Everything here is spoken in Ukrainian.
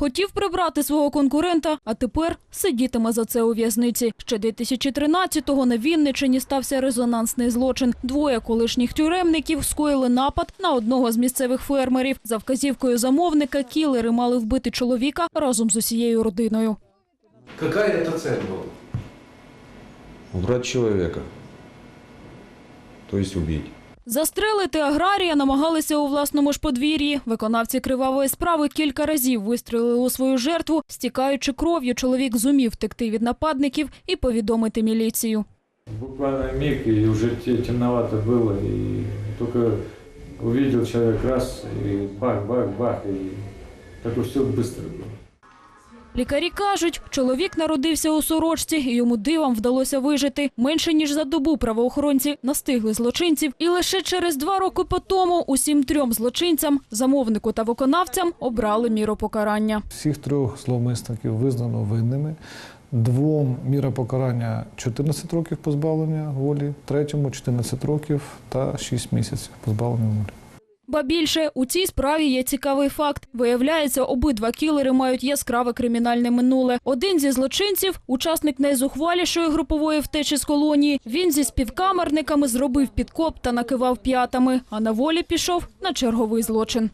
Хотів прибрати свого конкурента, а тепер сидітиме за це у в'язниці. Ще 2013-го на Вінничині стався резонансний злочин. Двоє колишніх тюремників скоїли напад на одного з місцевих фермерів. За вказівкою замовника кілери мали вбити чоловіка разом з усією родиною. Какая это цель была? Убрать человека. То есть убить. Застрелити аграрія намагалися у власному ж подвір'ї. Виконавці кривавої справи кілька разів вистрілили у свою жертву. Стікаючи кров'ю, чоловік зумів втекти від нападників і повідомити міліцію. Буквально миг, и уже те- темновато было, и только увидел человек раз, и бах-бах-бах, и так все быстро было. Лікарі кажуть, чоловік народився у сорочці, і йому дивом вдалося вижити. Менше ніж за добу правоохоронці настигли злочинців, і лише через два роки по тому усім трьом злочинцям, замовнику та виконавцям, обрали міру покарання. Всіх трьох зловмисників визнано винними. Двом міра покарання 14 років позбавлення волі, третьому 14 років та 6 місяців позбавлення волі. Ба більше у цій справі є цікавий факт. Виявляється, обидва кілери мають яскраве кримінальне минуле. Один зі злочинців, учасник найзухвалішої групової втечі з колонії. Він зі співкамерниками зробив підкоп та накивав п'ятами, а на волі пішов на черговий злочин.